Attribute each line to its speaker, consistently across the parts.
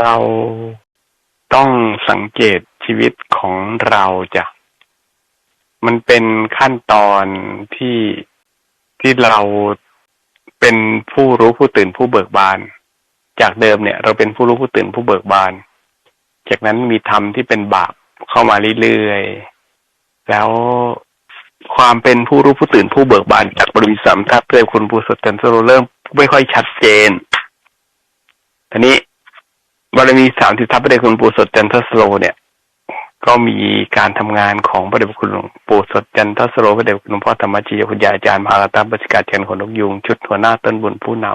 Speaker 1: เราต้องสังเกตชีวิตของเราจ้ะมันเป็นขั้นตอนที่ที่เราเป็นผู้รู้ผู้ตื่นผู้เบิกบาน จากเดิมเนี่ย เราเป็นผู้รู้ผู้ตื่นผู้เบิกบาน จากนั้นมีธรรมที่เป็นบาปเข้ามาเรื่อยๆแล้วความเป็นผู้รู้ผู้ตื่นผู้เบิกบานจากบริษัททัพเพื่อคุณผู้สดจันทร์เริ่มไม่ค่อยชัดเจนทีนี้ บารมีสามสิบทัพพระเดชคุณปู่สดจันทสโลเนี่ยก็มีการทำงานของพระเดชคุณหลวงปู่สดจันทสโลพระเดชคุณหลวงพ่อธรรมจีคุณยายอาจารย์มหาลตาบริการเชนขนนกยุงชุดหัวหน้าต้นบุญผู้น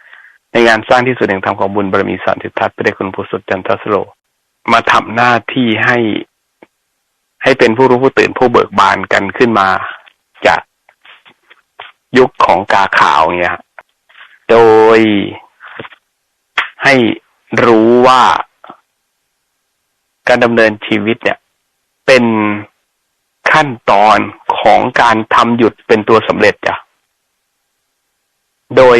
Speaker 1: ำในงานสร้างที่สุดแห่งธรรมของบุญบารมีสามสิบทัศพระเดชคุณปู่สดจันทสโล มาทำหน้าที่ให้ ให้เป็นผู้รู้ผู้ตื่นผู้เบิกบานกันขึ้นมาจากยุคของกาขาวเนี่ยโดยให้ รู้ว่าการดำเนินชีวิตเนี่ย เป็นขั้นตอนของการทำหยุดเป็นตัวสำเร็จจ้ะโดย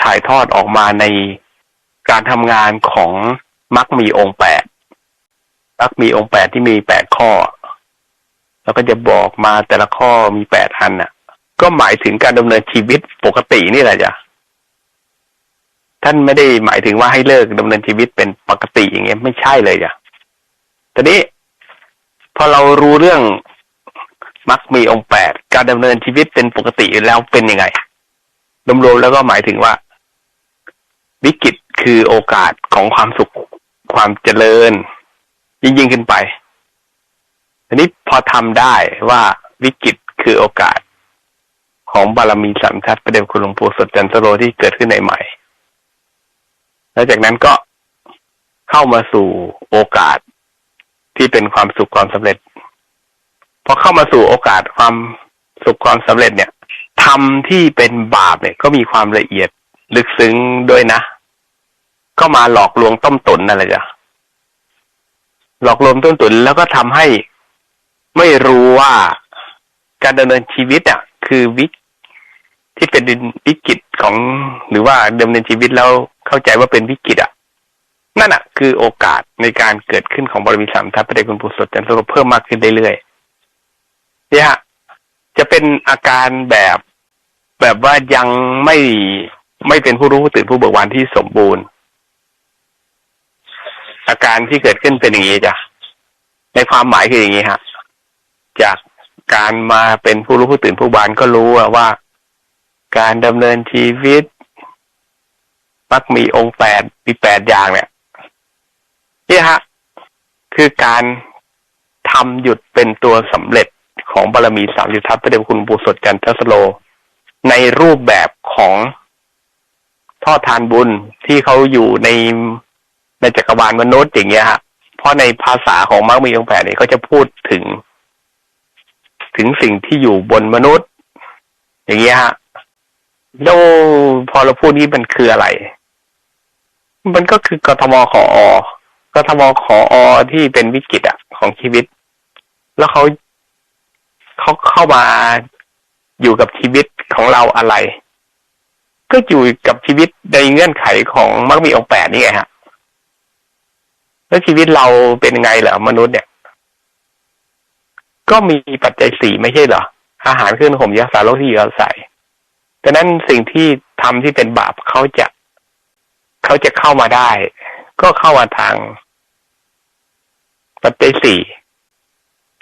Speaker 1: ถ่ายทอดออกมาในการทำงานของมักมีองค์แปดมักมีองค์แปดที่มีแปดข้อ แล้วก็จะบอกมาแต่ละข้อมีแปดอันน่ะ ก็หมายถึงการดำเนินชีวิตปกตินี่แหละจ้ะ ท่านไม่ได้หมายถึงว่าให้เลิกดำเนินชีวิตเป็นปกติอย่างเงี้ยไม่ใช่เลยจ้ะทีนี้ พอเรารู้เรื่องมักมีองค์แปดการดำเนินชีวิตเป็นปกติแล้วเป็นยังไงรวมๆแล้วก็หมายถึงว่า วิกฤตคือโอกาสของความสุขความเจริญ ยิ่งยิ่งขึ้นไปทีนี้พอทำได้ว่าวิกฤตคือโอกาสของบารมีสามชัดประเด็นคุณหลวงปู่สดจันทโรที่เกิดขึ้นในใหม่ แล้วจากนั้นก็เข้ามาสู่โอกาสที่เป็นความสุขความสำเร็จพอเข้ามาสู่โอกาสความสุขความสำเร็จเนี่ยทำที่เป็นบาปเนี่ย ก็มีความละเอียดลึกซึ้งด้วยนะ ก็มาหลอกลวงต้มตุนนั่นแหละจ้ะหลอกลวงต้มตุนแล้วก็ทำให้ไม่รู้ว่าการดำเนินชีวิตอะคือวิกที่เป็นวิกฤตของหรือว่าดำเนินชีวิตแล้ว เข้าใจว่าเป็นวิกฤตอะนั่นอะ คือโอกาสในการเกิดขึ้นของบารมีสามทัพพระเดชคุณปู่สดจันทร์เพิ่มมากขึ้นเรื่อยๆเนี่ยฮะจะเป็นอาการแบบแบบว่ายังไม่ไม่เป็นผู้รู้ผู้ตื่นผู้เบิกบานที่สมบูรณ์ อาการที่เกิดขึ้นเป็นอย่างนี้จ้ะในความหมายคืออย่างนี้ฮะจากการมาเป็นผู้รู้ผู้ตื่นผู้บานก็รู้ว่า การดำเนินชีวิต มักมีองค์แปดมีแปดอย่างเนี่ยนี่ฮะ คือการทำหยุดเป็นตัวสำเร็จของบารมีสามยุทธัพพระเดชคุณปู่สดกันทสโล ในรูปแบบของทอดทานบุญที่เขาอยู่ในในจักรวาลมนุษย์อย่างเงี้ยฮะ เพราะในภาษาของมักมีองค์แปดเนี่ยเขาจะพูดถึง ถึงสิ่งที่อยู่บนมนุษย์ อย่างเงี้ยฮะแล้วพอเราพูดนี้มันคืออะไร มันก็คือกทมขออกทมขออที่เป็นวิกฤตอะของชีวิต แล้วเขาเขาเข้ามาอยู่กับชีวิตของเราอะไร ก็อยู่กับชีวิตในเงื่อนไขของมักมีองแปดนี่ไงฮะ แล้วชีวิตเราเป็นไงเหรอมนุษย์เนี่ย ก็มีปัจจัยสี่ไม่ใช่เหรอ อาหารขึ้นห่มยาสารโรคที่อยู่อาศัยดังนั้นสิ่งที่ทำที่เป็นบาปเขาจะ เขาจะเข้ามาได้ ก็เข้ามาทางปัจจัยสี่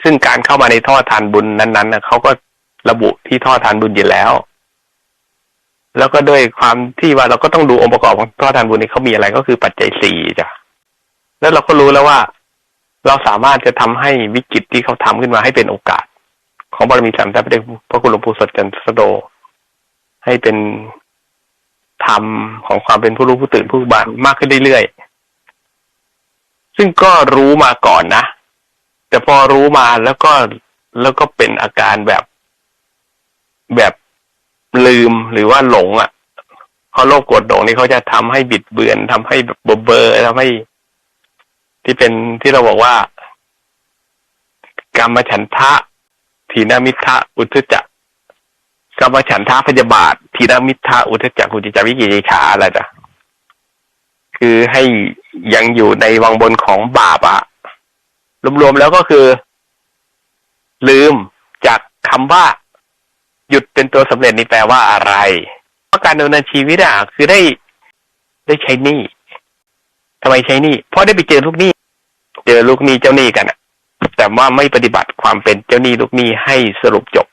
Speaker 1: ซึ่งการเข้ามาในท่อทานบุญนั้นๆนะเขาก็ระบุที่ท่อทานบุญอยู่แล้ว แล้วก็ด้วยความที่ว่าเราก็ต้องดูองค์ประกอบของท่อทานบุญนี่เขามีอะไรก็คือปัจจัยสี่จ้ะแล้วเราก็รู้แล้วว่า เราสามารถจะทำให้วิกฤตที่เขาทำขึ้นมาให้เป็นโอกาส ของบารมีสามพระเดชพระคุณหลวงปู่สดจันทร์สโด ให้เป็น ธรรมของความเป็นผู้รู้ผู้ตื่นผู้บานมากขึ้นเรื่อยๆ ซึ่งก็รู้มาก่อนนะ แต่พอรู้มาแล้วก็แล้วก็เป็นอาการแบบแบบลืมหรือว่าหลงอะเขาโลภโกรธหลงนี่เขาจะทำให้บิดเบือนทำให้แบบเบอร์ทำให้ ที่เป็นที่เราบอกว่ากรรมฉันทะ ทีนามิทะอุทจัก กรรมฉันทะพยาบาททีนามิทะอุทจักกุจิจาวิกิจิขาอะไรจ้ะคือให้ยังอยู่ในวังบนของบาปอะรวมๆแล้วก็คือ ลืมจากคำว่า หยุดเป็นตัวสำเร็จนี่แปลว่าอะไรเพราะการดำเนินชีวิตอะคือได้ได้ใช้หนี้ทำไมใช้หนี้เพราะได้ไปเจอลูกหนี้เจอลูกหนี้เจ้าหนี้กันอะแต่ว่าไม่ปฏิบัติความเป็นเจ้าหนี้ลูกหนี้ให้สรุปจบ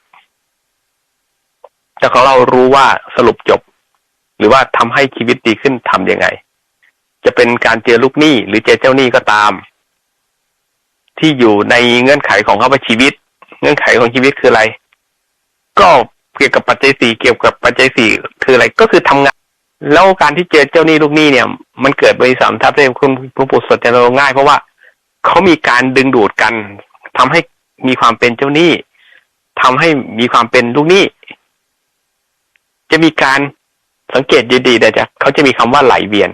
Speaker 1: แต่ของเรารู้ว่าสรุปจบ หรือว่าทำให้ชีวิตดีขึ้นทำยังไง จะเป็นการเจอลูกหนี้หรือเจอเจ้าหนี้ก็ตาม ที่อยู่ในเงื่อนไขของเขาว่าชีวิต เงื่อนไขของชีวิตคืออะไร ก็เกี่ยวกับปัจจัยสี่เกี่ยวกับปัจจัยสี่คืออะไรก็คือทำงาน แล้วการที่เจอเจ้าหนี้ลูกหนี้เนี่ย มันเกิดบริสัมทัพในคุณพระปุตสดจะง่าย เพราะว่าเขามีการดึงดูดกันทำให้มีความเป็นเจ้าหนี้ทำให้มีความเป็นลูกหนี้ จะมีการสังเกตดีๆนะจ๊ะเขาจะมีคำว่าไหลเวียน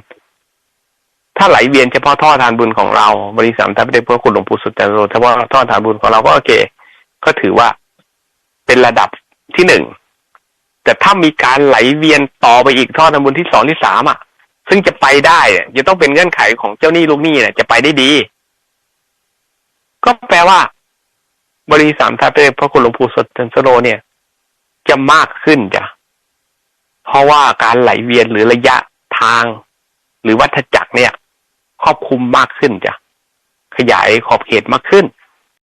Speaker 1: ถ้าไหลเวียนเฉพาะท่อทานบุญของเรา บริสัมทัพได้เพื่อคุณหลวงปู่สุตจันโรเฉพาะท่อทานบุญของเราก็โอเค ก็ถือว่าเป็นระดับที่หนึ่งแต่ถ้ามีการไหลเวียนต่อไปอีกท่อทานบุญที่สองที่สามอะ ซึ่งจะไปได้จะต้องเป็นเงื่อนไขของเจ้าหนี้ลูกหนี้เนี่ยจะไปได้ดี ก็แปลว่า บริสัมทัพได้เพื่อคุณหลวงปู่สุตจันโรเนี่ย จะมากขึ้นจ้ะ ราะว่าการไหลเวียนหรือระยะทาง หรือวัฏจักรเนี่ย ครอบคลุมมากขึ้นจ้ะขยายขอบเขตมากขึ้น